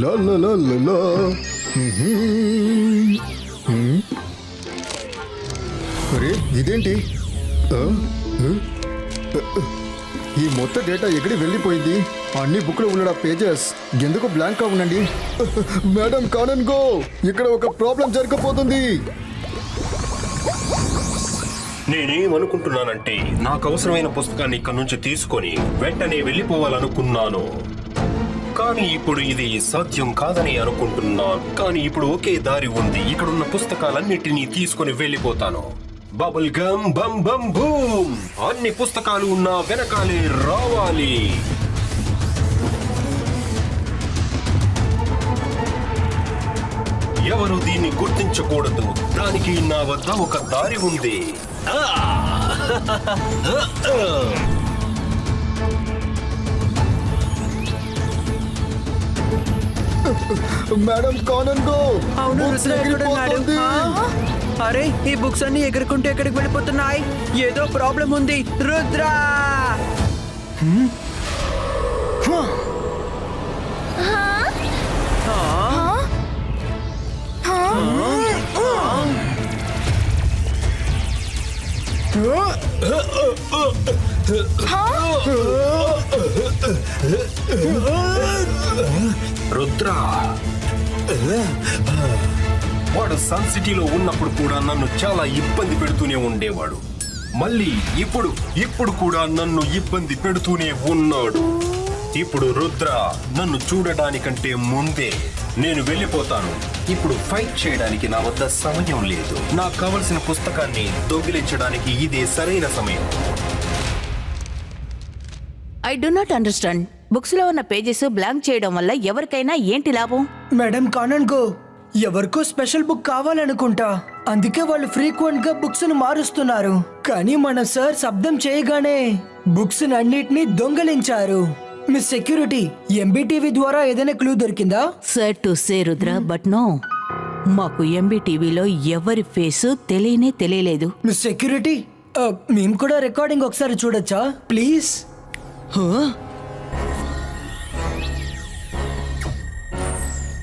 La la la la la. అరే ఇదేంటి? ఈ మొత్తం డేటా ఎక్కడికి వెళ్ళిపోయింది? అన్ని బుక్లో ఉన్న పేజెస్ ఎందుకు బ్లాంక్గా ఉండండి? మేడం కానన్ గో ఇక్కడ ఒక ప్రాబ్లం జరగబోతుంది. నేనేమనుకుంటున్నానంటే నాకు అవసరమైన పుస్తకాన్ని ఇక్కడ నుంచి తీసుకొని వెంటనే వెళ్ళిపోవాలనుకున్నాను. కానీ ఇప్పుడు ఇది సాధ్యం కాదని అనుకుంటున్నాను కానీ ఇప్పుడు ఒకే దారి ఉంది. ఇక్కడున్న పుస్తకాలన్నిటినీ తీసుకొని వెళ్ళిపోతాను. బబుల్ గమ్ బమ్ బం బూమ్! అన్ని పుస్తకాలు ఉన్న వెనకాలే రావాలి. ఎవరు దీన్ని గుర్తించకూడదు? దానికి నా వద్ద ఒక దారి ఉంది. మేడం కానన్ గో అవును? అరే ఈ బుక్స్ అన్ని ఎగురుకుంటూ ఎక్కడికి వెళ్ళిపోతున్నాయి. ఏదో ప్రాబ్లం ఉంది. రుద్ర! సన్ సిటీలో ఉన్నప్పుడు కూడా నన్ను చాలా ఇబ్బంది పెడుతూనే ఉండేవాడు. మళ్ళీ ఇప్పుడు ఇప్పుడు కూడా నన్ను ఇబ్బంది పెడుతూనే ఉన్నాడు. ఇప్పుడు రుద్ర నన్ను చూడడానికంటే ముందే నేను వెళ్ళిపోతాను. ఇప్పుడు ఫైట్ చేయడానికి నా వద్ద సమయం లేదు. నాకు కావలసిన పుస్తకాన్ని దొంగిలించడానికి ఇదే సరైన సమయం. ఐ డు నాట్ అండర్స్టాండ్ బుక్స్లో ఉన్న పేజెస్ బ్లాంక్ చేయడం వల్ల ఎవరికైనా ఏంటి లాభం? మేడం కానన్ గో ఎవరికో స్పెషల్ బుక్ కావాలనుకుంటా. అందుకే వాళ్ళు ఫ్రీక్వెంట్గా బుక్స్ను మారుస్తున్నారు. కానీ మన సార్ శబ్దం చేయగానే బుక్స్ అన్నిటినీ దొంగలించారు. మిస్ సెక్యూరిటీ ఎంబీటీవీ ద్వారా ఏదైనా క్లూ దొరికిందా? Sir to say Rudra but no. మాకు ఎంబీటీవీలో ఎవరి ఫేసు తెలియనే తెలియలేదు. మిస్ సెక్యూరిటీ మేము కూడా రికార్డింగ్ ఒకసారి చూడొచ్చా? Please.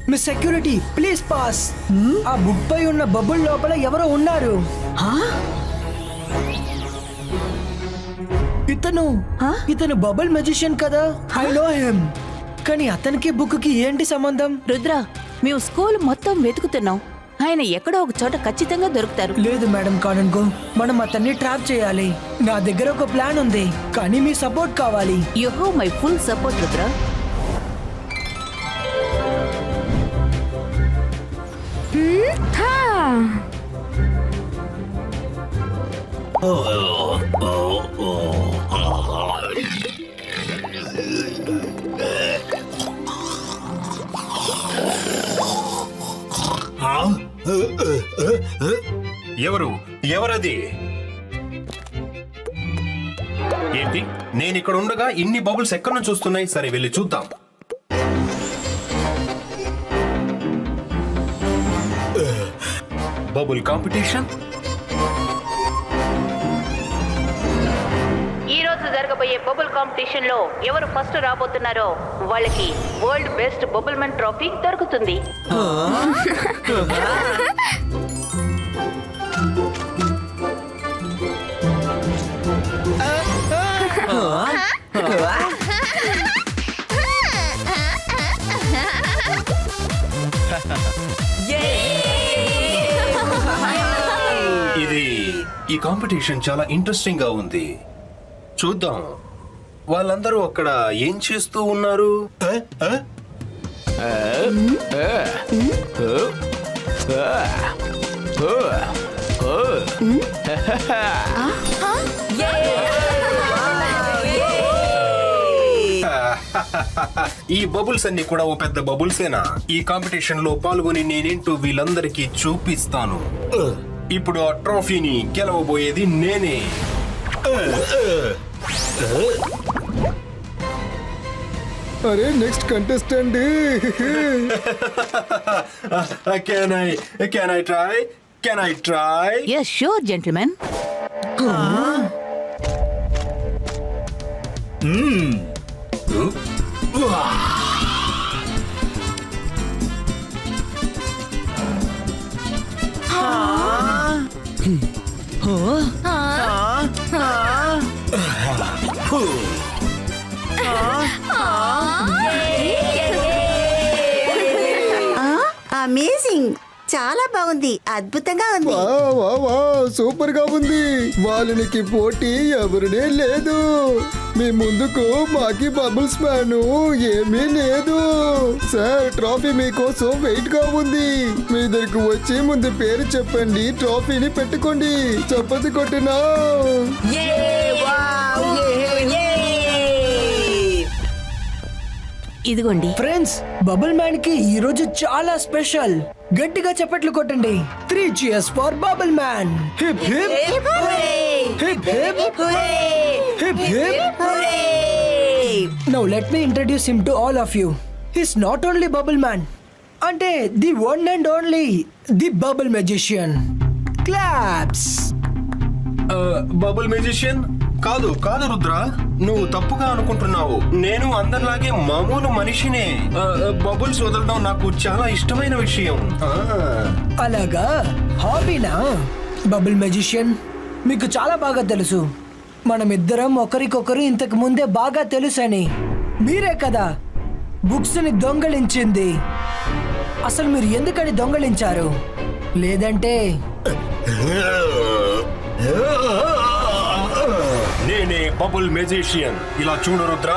Miss security please pass. ఆ బుక్ పై ఉన్న బబుల్ లోపల ఎవరో ఉన్నారు. ఇతను ఇతను బబుల్ మెజిషియన్ కదా? ఐ నో హిమ్ కానీ అతనికి బుక్కి ఏంటి సంబంధం? రుద్ర మేము స్కూల్ మొత్తం వెతుకుతున్నాం. ఆయన ఎక్కడో ఒక చోట ఖచ్చితంగా దొరుకుతారు. లేదు మేడం కానన్ గో మనం అతన్ని ట్రాప్ చేయాలి. నా దగ్గర ఒక ప్లాన్ ఉంది కానీ మీ సపోర్ట్ కావాలి. You have my full support Rudra. ఎవరు? ఎవరది? ఏంటి? నేను ఇక్కడ ఉండగా ఇన్ని బబుల్స్ ఎక్కడి నుంచి వస్తున్నాయి? సరే వెళ్ళి చూద్దాం. బబుల్ కాంపిటీషన్ ఈ రోజు జరగబోయే బబుల్ కాంపిటీషన్లో ఎవరు ఫస్ట్ రాబోతున్నారో వాళ్ళకి వరల్డ్ బెస్ట్ బబుల్మెన్ ట్రోఫీ దొరుకుతుంది. ఇది కాంపిటీషన్ చాలా ఇంట్రెస్టింగ్గా ఉంది. చూద్దాం. వాళ్ళందరూ అక్కడ ఏం చేస్తూ ఉన్నారు? ఈ బబుల్స్ అన్ని కూడా ఓ పెద్ద బబుల్సేనా? ఈ కాంపిటీషన్లో పాల్గొని నేనేంటో వీళ్ళందరికీ చూపిస్తాను. ఇప్పుడు ఆ ట్రోఫీని గెలవబోయేది నేనే. అరే next contestant can I can I try can I try yes sure gentlemen Amazing! చాలా బాగుంది. అద్భుతంగా ఉంది. వా వా వా సూపర్గా ఉంది. వాళ్ళనికి పోటీ ఎవరినే లేదు. మీ ముందుకు మాకి బబుల్స్ మ్యాన్ ఏమీ లేదు. సార్ ట్రోఫీ మీకోసం వెయిట్గా ఉంది. మీ దగ్గరకు వచ్చి ముందు పేరు చెప్పండి ట్రోఫీని పెట్టుకోండి. చప్పతి కొట్టినా. ఇదిగోండి. ఫ్రెండ్స్ బబుల్ మ్యాన్కి ఈ రోజు చాలా స్పెషల్ గట్టిగా చప్పట్లు కొట్టండి. Three cheers for bubble man hip hip hip hip hip hip now let me introduce him to all of you his not only bubble man అంటే the one and only the bubble magician claps bubble musician కాదు కాదు రుద్ర. నువ్వు తప్పుగా అనుకుంటున్నావు. నేను అందరిలాగే మామూలు మనిషినే. బబుల్స్ వదలడం నాకు చాలా ఇష్టమైన విషయం. అలాగా? హాబీనా? బబుల్ మెజిషియన్ మీకు చాలా బాగా తెలుసు. మనమిద్దరం ఒకరికొకరు ఇంతకు ముందే బాగా తెలుసని. మీరే కదా బుక్స్ని దొంగలించింది. అసలు మీరు ఎందుకని దొంగలించారు? లేదంటే నేనే బబుల్ మెజీషియన్. ఇలా చూడు రుద్ర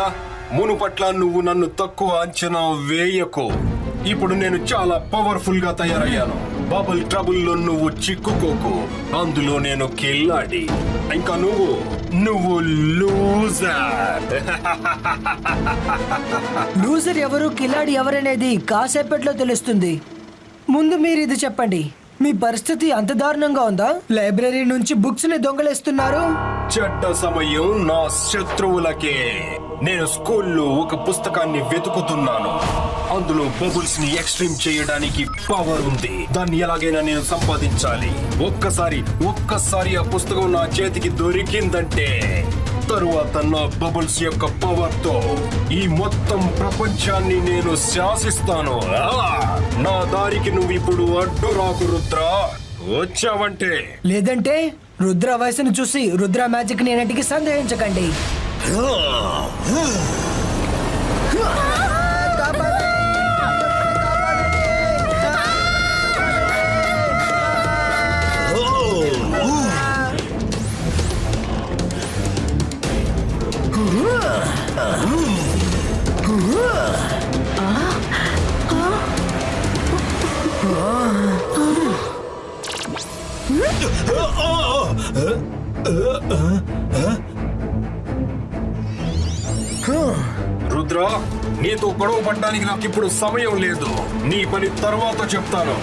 మునుపట్ల నువ్వు నన్ను తక్కువ అంచనా వేయకు. ఇప్పుడు నేను చాలా పవర్ఫుల్గా తయారయ్యాను. బబుల్ ట్రబుల్లో నువ్వు చిక్కుకోకు. అందులో నేను కిల్లాడి. ఇంకా నువ్వు నువ్వు లూజర్ లూజర్ ఎవరు కిలాడి ఎవరనేది కాసేపట్లో తెలుస్తుంది. ముందు మీరు ఇది చెప్పండి. మీ పరిస్థితి అంత దారుణంగా ఉందా? లైబ్రరీ నుంచి బుక్స్ని దొంగలేస్తున్నారు? చెడ్డ సమయం నా శత్రువులకే. నేను స్కూల్లో ఒక పుస్తకాన్ని వెతుకుతున్నాను. అందులో బబుల్స్ని ఎక్స్ట్రీమ్ చేయడానికి పవర్ ఉంది. దాన్ని ఎలాగైనా నేను సంపాదించాలి. ఒక్కసారి ఒక్కసారి ఆ పుస్తకం నా చేతికి దొరికిందంటే తరువాత నా బబుల్స్ యొక్క పవర్తో ఈ మొత్తం ప్రపంచాన్ని నేను శాసిస్తాను! నా దారికి నువ్వు ఇప్పుడు అడ్డు రాకు రుద్ర. వచ్చావంటే. లేదంటే రుద్ర వయసును చూసి రుద్ర మ్యాజిక్ నేనటికి సందేహించకండి. రుద్ర నీతో గొడవ పడ్డానికి నాకు ఇప్పుడు సమయం లేదు. నీ పని తర్వాత చెప్తాను.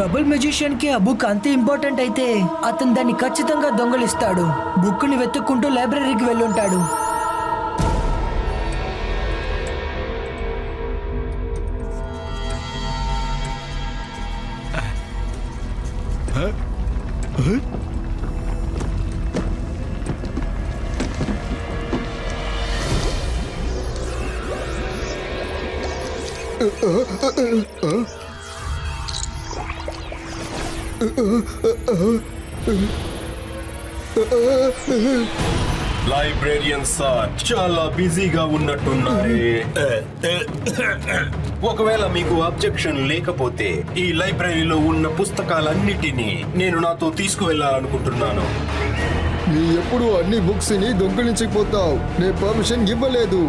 బబుల్ మెజిషియన్కి ఆ బుక్ అంత ఇంపార్టెంట్ అయితే అతను దాన్ని ఖచ్చితంగా దొంగలిస్తాడు. బుక్ని వెతుక్కుంటూ లైబ్రరీకి వెళ్ళుంటాడు. లైబ్రేరియన్ సార్ చాలా బిజీగా ఉన్నట్టున్నారే. ఒకవేళ మీకు అబ్జెక్షన్ లేకపోతే ఈ లైబ్రరీలో ఉన్న పుస్తకాలన్నిటినీ నేను నాతో తీసుకువెళ్ళాలనుకుంటున్నాను. నీ ఎప్పుడు అన్ని బుక్స్ని దొంగిలించకపోతావు నేను పర్మిషన్ ఇవ్వలేదు.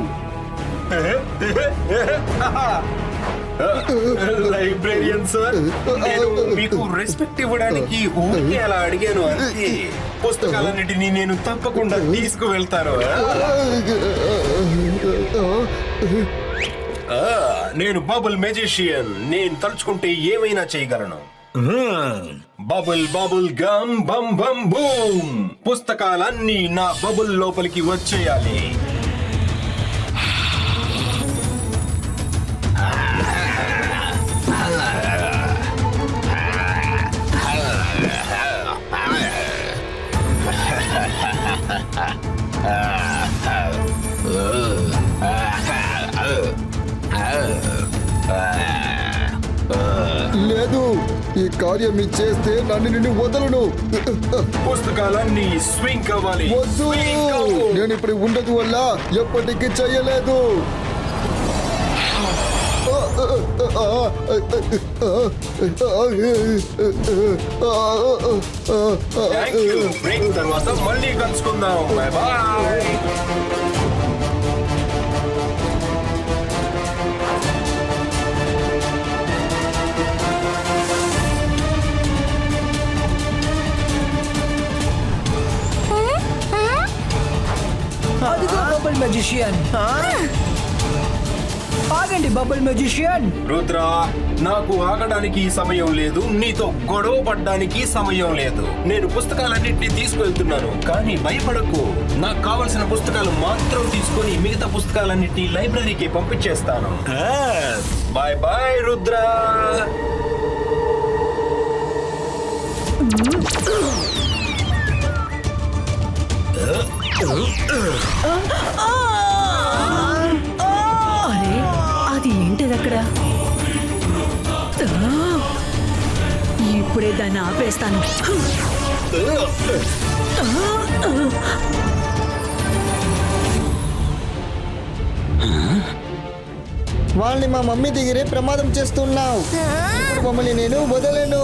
లైబ్రేరియన్ సార్ నేను మీకు రెస్పెక్ట్ ఇవ్వడానికి ఊరికే అలా అడిగాను అంతే పుస్తకాలన్నిటినీ నేను తప్పకుండా తీసుకువెళ్తాను. ఆ, నేను బబుల్ మెజిషియన్ నేను తలుచుకుంటే ఏమైనా చేయగలను? బబుల్ బబుల్ గమ్ బం బం బూమ్ పుస్తకాలన్నీ నా బబుల్ లోపలికి వచ్చేయాలి. లేదు. ఈ కార్యం చేస్తే నన్ను నిన్ను వదలను. పుస్తకాలన్నీ స్వింగ్ అవ్వాలి. వద్దు. నేను ఇప్పుడు ఉండదు వల్ల ఎప్పటికీ బ్రేక్ తర్వాత మళ్ళీ కలుసుకుందాం. బాయ్ అదిగో బబుల్ మెజిషియన్ ఆగండి బబుల్ మెజిషియన్ రుద్ర నాకు ఆగడానికి సమయం లేదు నీతో గొడవ పడ్డానికి సమయం లేదు. నేను పుస్తకాలన్నింటినీ తీసుకెళ్తున్నాను కానీ భయపడకు. నాకు కావలసిన పుస్తకాలు మాత్రం తీసుకొని మిగతా పుస్తకాలన్నింటినీ లైబ్రరీకి పంపించేస్తాను. Bye bye Rudra. అరే అది ఏంటిది అక్కడ! ఇప్పుడే దాన్ని ఆపేస్తాను. వాళ్ళని మా మమ్మీ దగ్గరే ప్రమాదం చేస్తున్నావు. మమ్మల్ని నేను వదలను.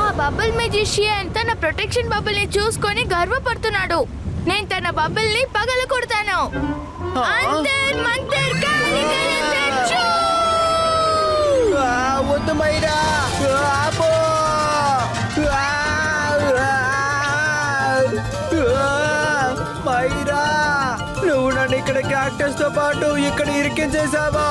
ఆ బబుల్ మెజిషియన్ తన ప్రొటెక్షన్ బబుల్ని చూసుకొని గర్వపడుతున్నాడు. నేను తన బబుల్ని పగల కొడతాను అంతర్ మంతర్ వద్దు మైరా. ఆపో నువ్వు నన్ను ఇక్కడ క్యాక్టస్తో పాటు ఇక్కడ ఇరికించేసావా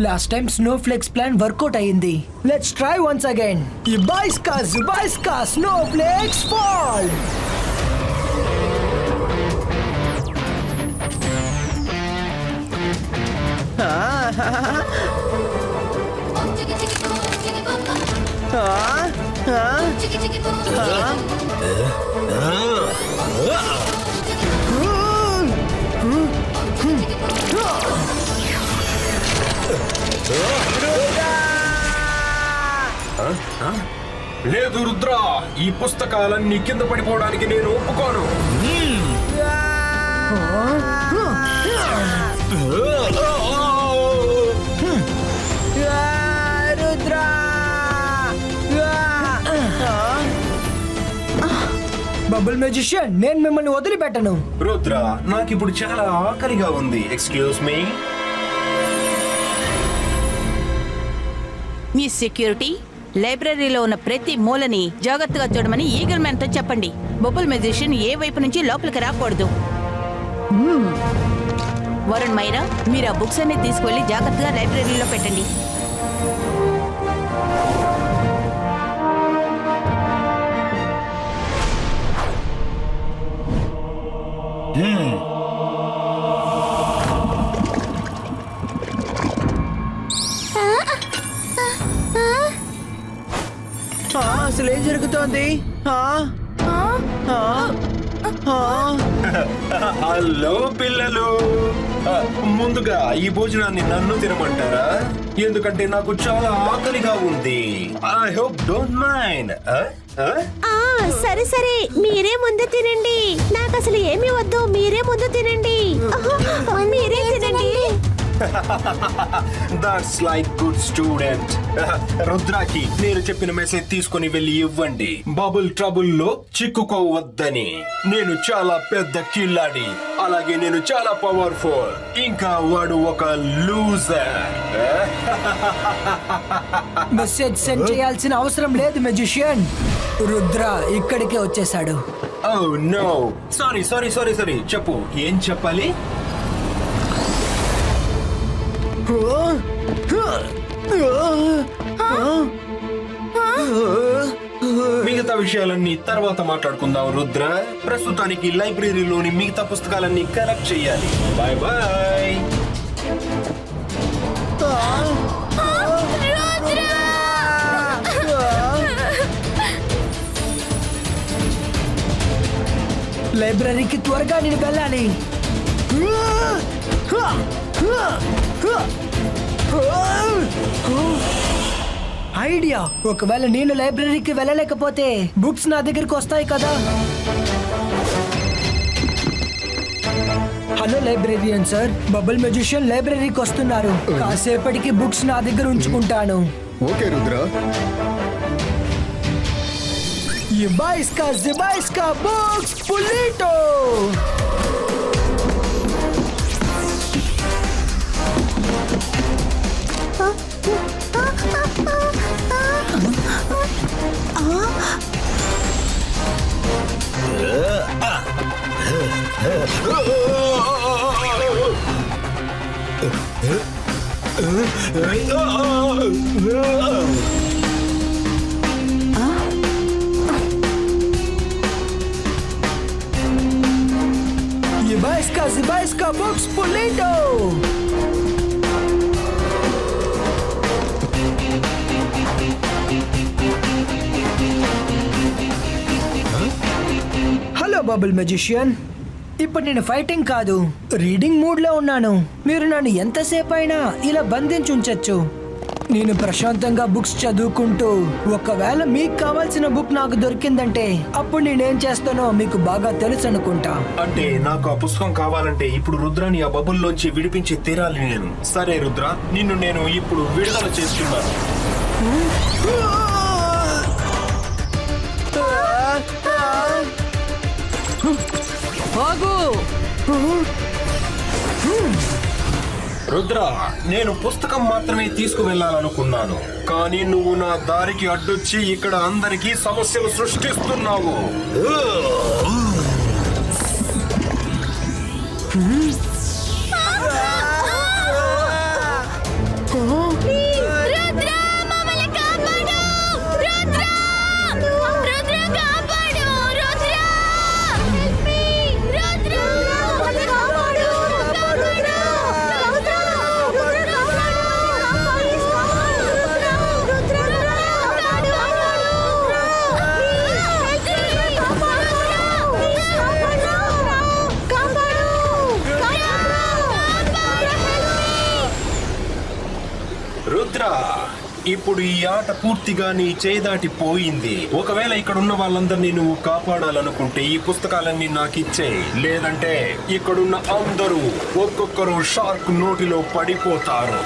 last time snow flex plan workout అయింది. లెట్స్ ట్రై వన్స్ అగైన్ ఇబాయిస్కా జుబాయిస్కా స్నో ఫ్లెక్స్ ఫాల్ లేదు రుద్ర. ఈ పుస్తకాలన్నీ కింద పడిపోవడానికి నేను ఒప్పుకోను. రుద్రా బబుల్ మెజిషియన్ నేను మిమ్మల్ని వదిలిపెట్టను. రుద్ర నాకు ఇప్పుడు చాలా ఆకలిగా ఉంది. ఎక్స్క్యూజ్ మీ మీ సెక్యూరిటీ లైబ్రరీలో ఉన్న ప్రతి మూలని జాగ్రత్తగా చూడమని ఈగల్ మ్యాన్తో చెప్పండి. బొబ్బుల్ మెజిషియన్ ఏ వైపు నుంచి లోపలికి రాకూడదు. మ్మ్. వరుణ్ మైరా మీరు ఆ బుక్స్ అన్ని తీసుకువెళ్ళి జాగ్రత్తగా లైబ్రరీలో పెట్టండి. అసలు ఏం జరుగుతోంది హలో పిల్లలు. ముందుగా ఈ భోజనాన్ని నన్ను తినమంటారా? ఎందుకంటే నాకు చాలా ఆకలిగా ఉంది. ఐ హోప్ డోంట్ మైండ్ ఆ సరే సరే. మీరే ముందు తినండి. నాకు అసలు ఏమీ వద్దు. మీరే ముందు తినండి. మీరే తినండి. దట్స్ లైక్ గుడ్ స్టూడెంట్ రుద్రాకి నేను చెప్పిన మెసేజ్ తీసుకొని వెళ్ళి ఇవ్వండి. బబుల్ ట్రబుల్లో చిక్కుకోవద్దని. నేను చాలా పెద్ద కిల్లాడి అలాగే నేను చాలా పవర్ఫుల్ ఇంకా వాడు ఒక లూజర్ మెసేజ్ సెండ్ చేయాల్సిన అవసరం లేదు మెజిషియన్ రుద్ర ఇక్కడికే వచ్చేసాడు ఓ no sorry sorry sorry sorry చెప్పు. ఏం చెప్పాలి? మిగతా విషయాలన్నీ తర్వాత మాట్లాడుకుందాం రుద్ర. ప్రస్తుతానికి లైబ్రరీలోని మిగతా పుస్తకాలన్నీ కలెక్ట్ చేయాలి. Bye bye. లైబ్రరీకి త్వరగా నేను వెళ్ళాలి. ఐడియా. ఒకవేళ నేను లైబ్రరీకి వెళ్ళలేకపోతే బుక్స్ నా దగ్గరికి వస్తాయి కదా. Hello librarian sir bubble magician లైబ్రరీకి వస్తున్నారు. కాసేపటికి బుక్స్ నా దగ్గర ఉంచుకుంటాను. Okay Rudra. Zibaiska Box Pulito! Jebajska, mais boks polindo! Hello bubble magician ఇప్పుడు నేను ఫైటింగ్ కాదు రీడింగ్ మూడ్లో ఉన్నాను. మీరు నన్ను ఎంతసేపు అయినా ఇలా బంధించి ఉంచొచ్చు నేను ప్రశాంతంగా బుక్స్ చదువుకుంటూ ఒకవేళ మీకు కావాల్సిన బుక్ నాకు దొరికిందంటే అప్పుడు నేనేం చేస్తానో మీకు బాగా తెలుసు అనుకుంటా అంటే నాకు ఆ పుస్తకం కావాలంటే ఇప్పుడు రుద్రాని ఆ బబుల్లోంచి విడిపించి తీరాలి నేను. సరే రుద్ర నిన్ను నేను ఇప్పుడు విడుదల చేస్తున్నాను. ఆగు. రుద్ర నేను పుస్తకం మాత్రమే తీసుకువెళ్ళాలనుకున్నాను. కానీ నువ్వు నా దారికి అడ్డొచ్చి ఇక్కడ అందరికీ సమస్యలు సృష్టిస్తున్నావు. ఇప్పుడు ఈ ఆట పూర్తిగా నీ చేదాటి పోయింది ఒకవేళ ఇక్కడ ఉన్న వాళ్ళందరినీ నువ్వు కాపాడాలనుకుంటే ఈ పుస్తకాలన్నీ నాకు ఇచ్చే లేదంటే ఇక్కడున్న అందరూ ఒక్కొక్కరు షార్క్ నోటిలో పడిపోతారు.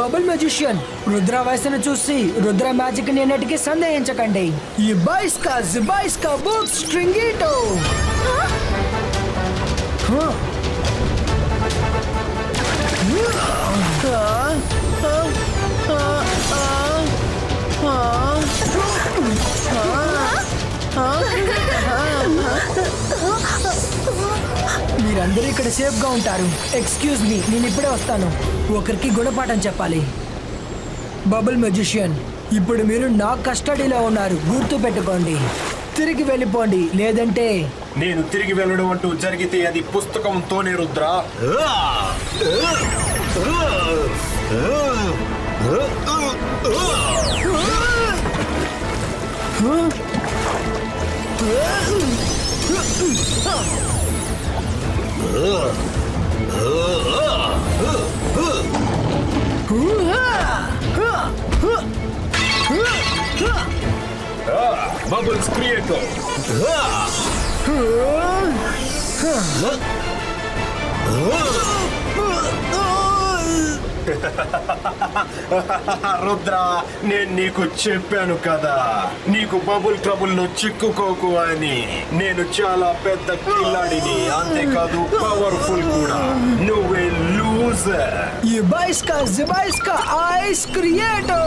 బబుల్ మెజిషియన్ రుద్ర వయసును చూసి రుద్ర మ్యాజిక్ని ఎన్నటికీ సందేహించకండి. ఈ బైస్కా జిబైస్కా బుక్ స్ట్రింగిటో. మీరందరూ ఇక్కడ సేఫ్గా ఉంటారు. ఎక్స్క్యూజ్ మీ నేను ఇప్పుడే వస్తాను. ఒకరికి గుణపాఠం చెప్పాలి. బబుల్ మెజిషియన్ ఇప్పుడు మీరు నా కస్టడీలో ఉన్నారు. గుర్తు పెట్టుకోండి. తిరిగి వెళ్ళిపోండి లేదంటే నేను తిరిగి వెళ్ళడం అంటూ జరిగితే అది పుస్తకంతోనే రుద్ర. А, мабуть, скрєко. Га! రుద్ర నేను నీకు చెప్పాను కదా నీకు బబుల్ ట్రబుల్లో చిక్కుకోకు అని నేను చాలా పెద్ద కిల్లాడిని అంతేకాదు పవర్ఫుల్ కూడా నువ్వే loser Ibaiska Zibaiska Ice Creato!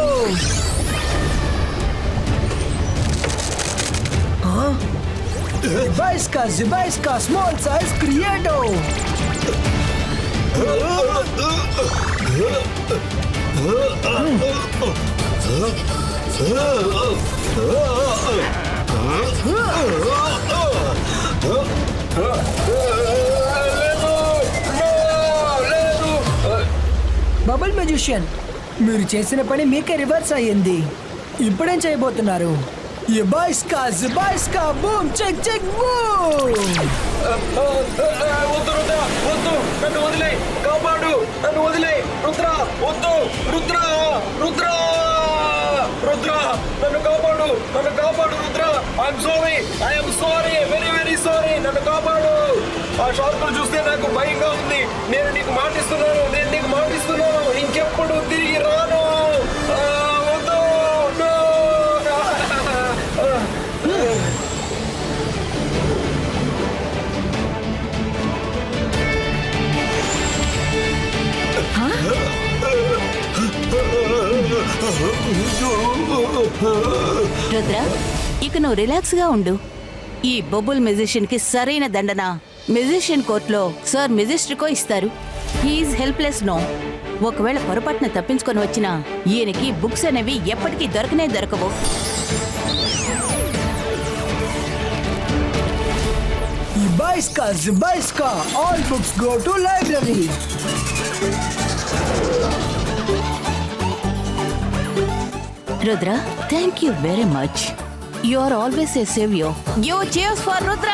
Huh? Ibaiska Zibaiska Small Size creator! Bubble magician మీరు చేసిన పని మీకే రివర్స్ అయ్యింది. ఇప్పుడేం చేయబోతున్నారు? ఇబాయిస్కా జిబాయిస్కా బూమ్ చెక్ చెక్ బూమ్! వద్దు వద్దు నన్ను వదిలే కాపాడు నన్ను వదిలే. రుద్ర వద్దు. రుద్ర రుద్ర. రుద్ర నన్ను కాపాడు. నన్ను కాపాడు Rudra. I'm sorry I'm sorry very very sorry నన్ను కాపాడు. ఆ షార్పులు చూస్తే నాకు భయంగా ఉంది. నేను నీకు మాటిస్తున్నాను. నేను నీకు మాటిస్తున్నాను. ఇంకెప్పుడు రుద్ర ఇక నువ్వు రిలాక్స్గా ఉండు. ఈ బొబుల్ మ్యూజిషియన్కి సరైన దండన? మ్యూజిషియన్ కోర్టులో సార్ మ్యూజిస్ట్రికో ఇస్తారు. He is helpless no. ఒకవేళ పొరపాటున తప్పించుకొని వచ్చినా ఈయనకి బుక్స్ అనేవి ఎప్పటికీ దొరకనే దొరకవు. ఇబాయిస్కా జిబాయిస్కా all books go to library Rudra thank you very much you are always a saviour you chase for Rudra